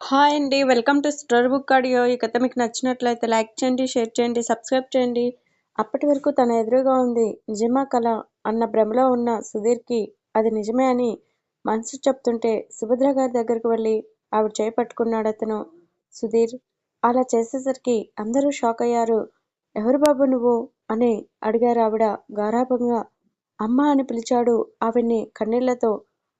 Hi అండి welcome to store book audio. ఈ కథ మీకు నచ్చినట్లయితే లైక్ చేయండి షేర్ చేయండి సబ్స్క్రైబ్ చేయండి. అప్పటి వరకు తన ఎదురుగా ఉంది నిజమా కళ అన్న భ్రమలో ఉన్న సుధీర్కి అది నిజమే అని మనసు చెప్తుంటే సుభద్ర గారి దగ్గరకు వెళ్ళి ఆవిడ చేయి పట్టుకున్నాడు అతను. సుధీర్ అలా చేసేసరికి అందరూ షాక్ అయ్యారు. ఎవరు బాబు నువ్వు? అని అడిగారు ఆవిడ గారాభంగా. అమ్మ అని పిలిచాడు ఆవిడ్ని కన్నీళ్ళతో.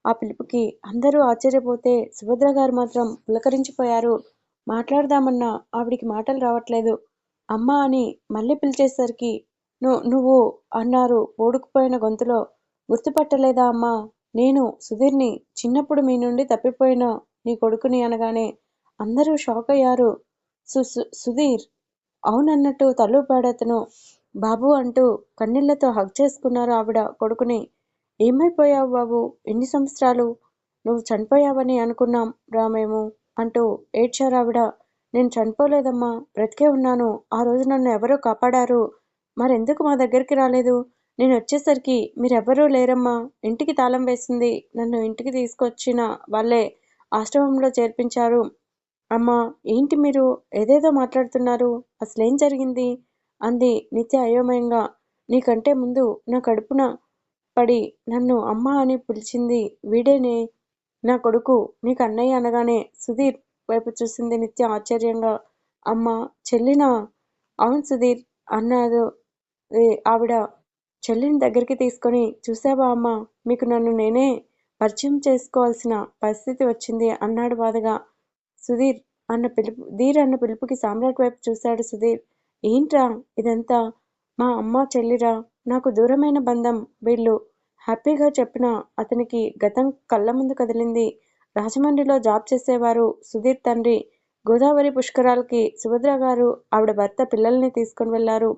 ఆ పిలుపుకి అందరూ ఆశ్చర్యపోతే సుభద్ర గారు మాత్రం పులకరించిపోయారు. మాట్లాడదామన్నా ఆవిడికి మాటలు రావట్లేదు. అమ్మా అని మళ్ళీ పిలిచేసరికి ను నువ్వు అన్నారు ఓడుకుపోయిన గొంతులో. గుర్తుపట్టలేదా అమ్మా? నేను సుధీర్ని చిన్నప్పుడు మీ నుండి తప్పిపోయిన నీ కొడుకుని అనగానే అందరూ షాక్ అయ్యారు సు సుధీర్ అవునన్నట్టు తల్లుపాడతను బాబు అంటూ కన్నీళ్ళతో హగ్ చేసుకున్నారు ఆవిడ కొడుకుని. ఏమైపోయావు బాబు? ఎన్ని సంవత్సరాలు? నువ్వు చనిపోయావని అనుకున్నాం రా మేము అంటూ ఏడ్చారావిడ. నేను చనిపోలేదమ్మా బ్రతికే ఉన్నాను. ఆ రోజు నన్ను ఎవరో కాపాడారు. మరెందుకు మా దగ్గరికి రాలేదు? నేను వచ్చేసరికి మీరెవ్వరూ లేరమ్మా. ఇంటికి తాళం వేసింది. నన్ను ఇంటికి తీసుకొచ్చిన వాళ్ళే ఆశ్రమంలో చేర్పించారు. అమ్మా ఏంటి మీరు? ఏదేదో మాట్లాడుతున్నారు. అసలేం జరిగింది? అంది నిత్య అయోమయంగా నీకంటే ముందు నా కడుపున పడి నన్ను అమ్మ అని పిలిచింది. వీడేనే? నా కొడుకు నీకు అన్నయ్య అనగానే సుధీర్ వైపు చూసింది నిత్య ఆశ్చర్యంగా. అమ్మ చెల్లినా? అవును సుధీర్ అన్నారు ఆవిడ చెల్లిని దగ్గరికి తీసుకొని చూసావా అమ్మ మీకు నన్ను నేనే పరిచయం చేసుకోవాల్సిన పరిస్థితి వచ్చింది అన్నాడు బాధగా. సుధీర్ అన్న పిలుపు ధీర్ అన్న పిలుపుకి సామ్రాట్ వైపు చూశాడు సుధీర్. ఏంట్రా ఇదంతా? మా అమ్మ చెల్లిరా? నాకు దూరమైన బంధం. వీళ్ళు హ్యాపీగా చెప్పిన అతనికి గతం కళ్ళ ముందు కదిలింది. రాజమండ్రిలో జాబ్ చేసేవారు సుధీర్ తండ్రి. గోదావరి పుష్కరాలకి సుభద్ర గారు ఆవిడ భర్త పిల్లల్ని తీసుకుని వెళ్ళారు.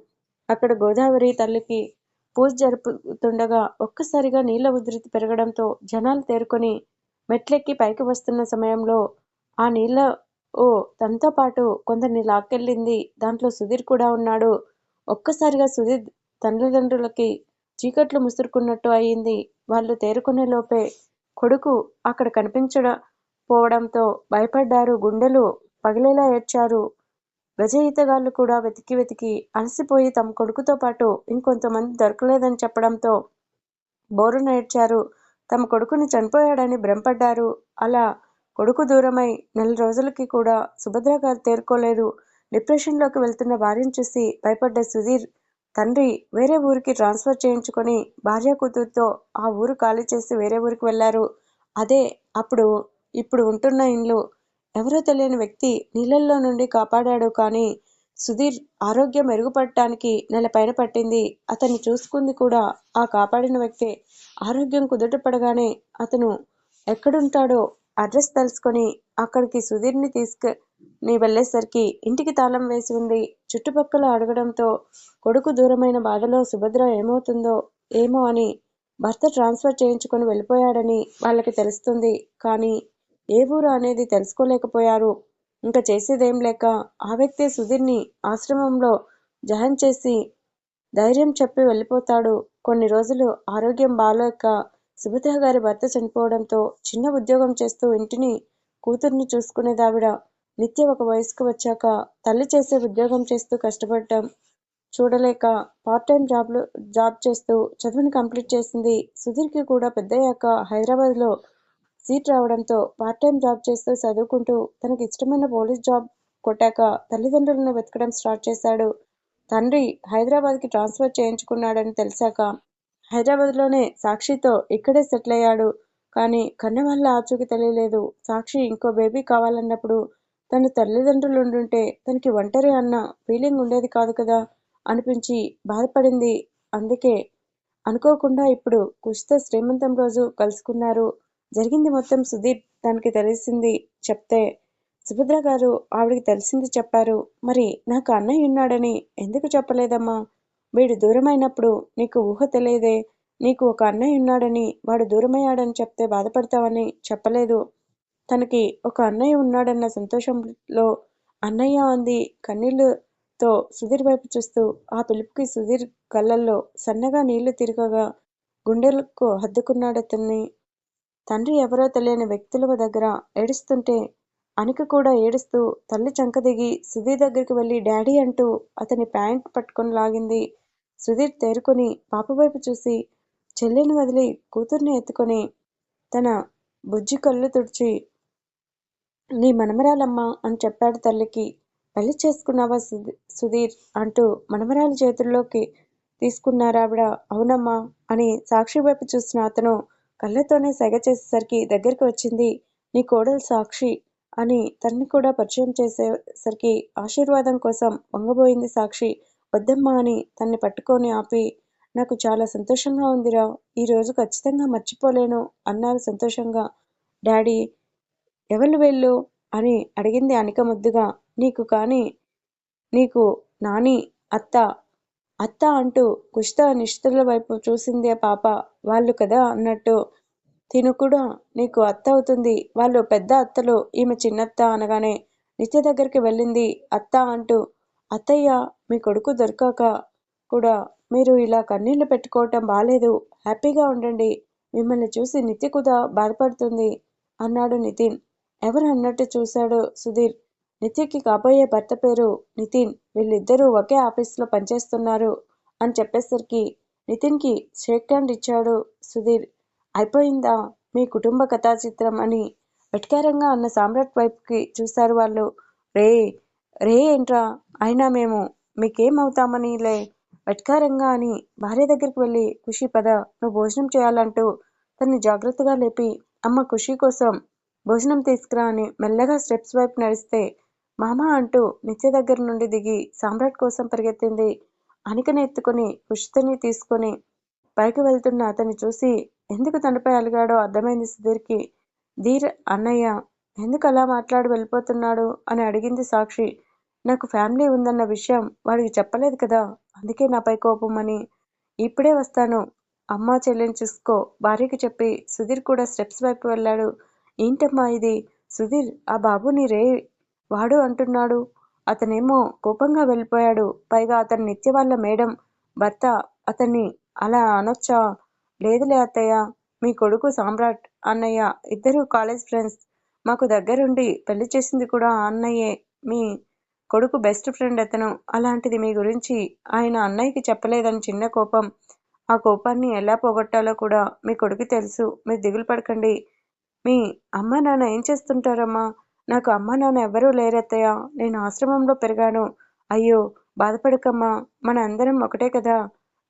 అక్కడ గోదావరి తల్లికి పూజ జరుపుతుండగా ఒక్కసారిగా నీళ్ళ ఉధృతి పెరగడంతో జనాలు తేరుకొని మెట్లెక్కి పైకి వస్తున్న సమయంలో ఆ నీళ్ళ ఓ తనతో పాటు కొందరిని లాక్కెళ్ళింది. దాంట్లో సుధీర్ కూడా ఉన్నాడు. ఒక్కసారిగా సుధీర్ తల్లిదండ్రులకి చీకట్లు ముసురుకున్నట్టు అయింది. వాళ్ళు తేరుకునే లోపే కొడుకు అక్కడ కనిపించకపోవడంతో భయపడ్డారు. గుండెలు పగిలేలా ఏడ్చారు. గజయితగాళ్ళు కూడా వెతికి వెతికి అలసిపోయి తమ కొడుకుతో పాటు ఇంకొంతమంది దొరకలేదని చెప్పడంతో బోరున ఏడ్చారు. తమ కొడుకుని చనిపోయాడని భ్రమపడ్డారు. అలా కొడుకు దూరమై నెల రోజులకి కూడా సుభద్ర గారు తేరుకోలేరు. డిప్రెషన్లోకి వెళ్తున్న భార్యను చూసి భయపడ్డ సుధీర్ తండ్రి వేరే ఊరికి ట్రాన్స్ఫర్ చేయించుకొని భార్య కూతురుతో ఆ ఊరు ఖాళీ చేసి వేరే ఊరికి వెళ్ళారు. అదే అప్పుడు ఇప్పుడు ఉంటున్న ఇండ్లు. ఎవరో తెలియని వ్యక్తి నీళ్ళల్లో నుండి కాపాడాడు కానీ సుధీర్ ఆరోగ్యం మెరుగుపడటానికి నెల పైన పట్టింది. అతన్ని చూసుకుంది కూడా ఆ కాపాడిన వ్యక్తే. ఆరోగ్యం కుదుటపడగానే అతను ఎక్కడుంటాడో అడ్రస్ తెలుసుకొని అక్కడికి సుధీర్ని నీ వెళ్ళేసరికి ఇంటికి తాళం వేసి ఉంది చుట్టుపక్కల అడగడంతో కొడుకు దూరమైన బాధలో సుభద్ర ఏమవుతుందో ఏమో అని భర్త ట్రాన్స్ఫర్ చేయించుకొని వెళ్ళిపోయాడని వాళ్ళకి తెలుస్తుంది. కానీ ఏ ఊరు అనేది తెలుసుకోలేకపోయారు. ఇంకా చేసేదేం లేక ఆ వ్యక్తే సుధీర్ని ఆశ్రమంలో జాయిన్ చేసి ధైర్యం చెప్పి వెళ్ళిపోతాడు. కొన్ని రోజులు ఆరోగ్యం బాగాలేక సుభద్ర గారి భర్త చనిపోవడంతో చిన్న ఉద్యోగం చేస్తూ ఇంటిని కూతుర్ని చూసుకునేదావిడ నిత్య ఒక వయసుకు వచ్చాక తల్లి చేసే ఉద్యోగం చేస్తూ కష్టపడటం చూడలేక పార్ట్ టైం జాబ్లు జాబ్ చేస్తూ చదువుని కంప్లీట్ చేసింది సుధీర్కి కూడా పెద్దయ్యాక హైదరాబాద్లో సీట్ రావడంతో పార్ట్ టైం జాబ్ చేస్తూ చదువుకుంటూ తనకి ఇష్టమైన పోలీస్ జాబ్ కొట్టాక తల్లిదండ్రులను వెతకడం స్టార్ట్ చేశాడు. తండ్రి హైదరాబాద్కి ట్రాన్స్ఫర్ చేయించుకున్నాడని తెలిసాక హైదరాబాద్లోనే సాక్షితో ఇక్కడే సెటిల్ అయ్యాడు. కానీ కన్నవాళ్ళ ఆచూకీ తెలియలేదు. సాక్షి ఇంకో బేబీ కావాలన్నప్పుడు తన తల్లిదండ్రులు ఉండుంటే తనకి ఒంటరి అన్న ఫీలింగ్ ఉండేది కాదు కదా అనిపించి బాధపడింది. అందుకే అనుకోకుండా ఇప్పుడు కుషితో శ్రీమంతం రోజు కలుసుకున్నారు. జరిగింది మొత్తం సుధీర్ తనకి తెలిసింది చెప్తే సుభద్ర గారు ఆవిడికి తెలిసింది చెప్పారు. మరి నాకు అన్నయ్య ఉన్నాడని ఎందుకు చెప్పలేదమ్మా? వీడు దూరమైనప్పుడు నీకు ఊహ తెలియదే. నీకు ఒక అన్నయ్య ఉన్నాడని వాడు దూరమయ్యాడని చెప్తే బాధపడతావని చెప్పలేదు. తనకి ఒక అన్నయ్య ఉన్నాడన్న సంతోషంలో అన్నయ్య అంది. కన్నీళ్ళుతో సుధీర్ వైపు చూస్తూ ఆ పిలుపుకి సుధీర్ కళ్ళల్లో సన్నగా నీళ్ళు తిరగగా గుండెలకు హద్దుకున్నాడతన్ని తండ్రి ఎవరో తెలియని వ్యక్తుల దగ్గర ఏడుస్తుంటే అనిక కూడా ఏడుస్తూ తల్లి చంక దిగి సుధీర్ దగ్గరికి వెళ్ళి డాడీ అంటూ అతని ప్యాంట్ పట్టుకొని లాగింది. సుధీర్ తేరుకొని పాప వైపు చూసి చెల్లెని వదిలి కూతుర్ని ఎత్తుకొని తన బుజ్జి కళ్ళు తుడిచి నీ మనమరాలమ్మా అని చెప్పాడు తల్లికి. పెళ్ళి చేసుకున్నావా సుధీర్? అంటూ మనమరాలి చేతుల్లోకి తీసుకున్నారావిడ. అవునమ్మా అని సాక్షి వైపు చూసిన అతను కళ్ళతోనే సెగ చేసేసరికి దగ్గరికి వచ్చింది. నీ కోడలు సాక్షి అని తన్ని కూడా పరిచయం చేసేసరికి ఆశీర్వాదం కోసం వంగబోయింది సాక్షి. వద్దమ్మా అని తన్ని పట్టుకొని ఆపి నాకు చాలా సంతోషంగా ఉందిరా. ఈ రోజు ఖచ్చితంగా మర్చిపోలేను అన్నారు సంతోషంగా. డాడీ ఎవరు వెళ్ళు అని అడిగింది అనిక ముద్దుగా నీకు కాని నీకు నాని అత్త అత్త అంటూ కుష్ట నిష్ఠుల వైపు చూసిందే పాప. వాళ్ళు కదా అన్నట్టు. తిను కూడా నీకు అత్త అవుతుంది. వాళ్ళు పెద్ద అత్తలు ఈమె చిన్నత్త అనగానే నిత్య దగ్గరికి వెళ్ళింది అత్త అంటూ. అత్తయ్య మీ కొడుకు దొరకాక కూడా మీరు ఇలా కన్నీళ్ళు పెట్టుకోవటం బాలేదు. హ్యాపీగా ఉండండి. మిమ్మల్ని చూసి నిత్య కూడా బాధపడుతుంది అన్నాడు నితిన్. ఎవరు అన్నట్టు చూశాడు సుధీర్. నిత్యకి కాబోయే భర్త పేరు నితిన్. వీళ్ళిద్దరూ ఒకే ఆఫీస్లో పనిచేస్తున్నారు అని చెప్పేసరికి నితిన్కి షేక్ హ్యాండ్ ఇచ్చాడు సుధీర్. అయిపోయిందా? మీ కుటుంబ కథా చిత్రం అని వెటకారంగా అన్న సామ్రాట్ వైపుకి చూశారు వాళ్ళు. రే రే ఏంట్రా? అయినా మేము మీకేమవుతామని లే వెటకారంగా అని భార్య దగ్గరికి వెళ్ళి ఖుషి పద నువ్వు భోజనం చేయాలంటూ తన్ని జాగ్రత్తగా లేపి అమ్మ ఖుషి కోసం భోజనం తీసుకురా అని మెల్లగా స్టెప్స్ వైపు నడిస్తే మామ అంటూ నిత్య దగ్గర నుండి దిగి సామ్రాట్ కోసం పరిగెత్తింది. అనికని ఎత్తుకొని ఖుషితని తీసుకొని పైకి వెళ్తున్న అతన్ని చూసి ఎందుకు తనపై అలిగాడో అర్థమైంది సుధీర్కి. ధీర్ అన్నయ్య ఎందుకు అలా మాట్లాడి వెళ్ళిపోతున్నాడు? అని అడిగింది సాక్షి. నాకు ఫ్యామిలీ ఉందన్న విషయం వాడికి చెప్పలేదు కదా అందుకే నాపై కోపం అని. ఇప్పుడే వస్తాను. అమ్మ చెల్లెని చూసుకో భార్యకి చెప్పి సుధీర్ కూడా స్టెప్స్ వైపు వెళ్ళాడు. ఏంటమ్మా ఇది? సుధీర్ ఆ బాబుని రే వాడు అంటున్నాడు. అతనేమో కోపంగా వెళ్ళిపోయాడు. పైగా అతని నిత్య వాళ్ళ మేడం భర్త అతన్ని అలా అనొచ్చా? లేదులే అత్తయ్య మీ కొడుకు సామ్రాట్ అన్నయ్య ఇద్దరు కాలేజ్ ఫ్రెండ్స్. మాకు దగ్గరుండి పెళ్ళి చేసింది కూడా అన్నయ్యే. మీ కొడుకు బెస్ట్ ఫ్రెండ్ అతను. అలాంటిది మీ గురించి ఆయన అన్నయ్యకి చెప్పలేదని చిన్న కోపం. ఆ కోపాన్ని ఎలా పోగొట్టాలో కూడా మీ కొడుకు తెలుసు. మీరు దిగులు పడకండి. మీ అమ్మ నాన్న ఏం చేస్తుంటారమ్మా? నాకు అమ్మ నాన్న ఎవరూ లేరత్తయ్య. నేను ఆశ్రమంలో పెరిగాను. అయ్యో బాధపడకమ్మా. మన అందరం ఒకటే కదా.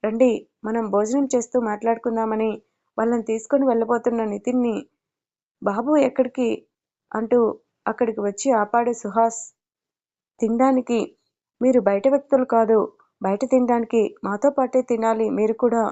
రండి మనం భోజనం చేస్తూ మాట్లాడుకుందామని వాళ్ళని తీసుకొని వెళ్ళబోతున్న నితిన్ని బాబు ఎక్కడికి అంటూ అక్కడికి వచ్చి ఆపాడు సుహాస్. తినడానికి మీరు బయట వ్యక్తులు కాదు. బయట తినడానికి మాతో పాటే తినాలి మీరు కూడా.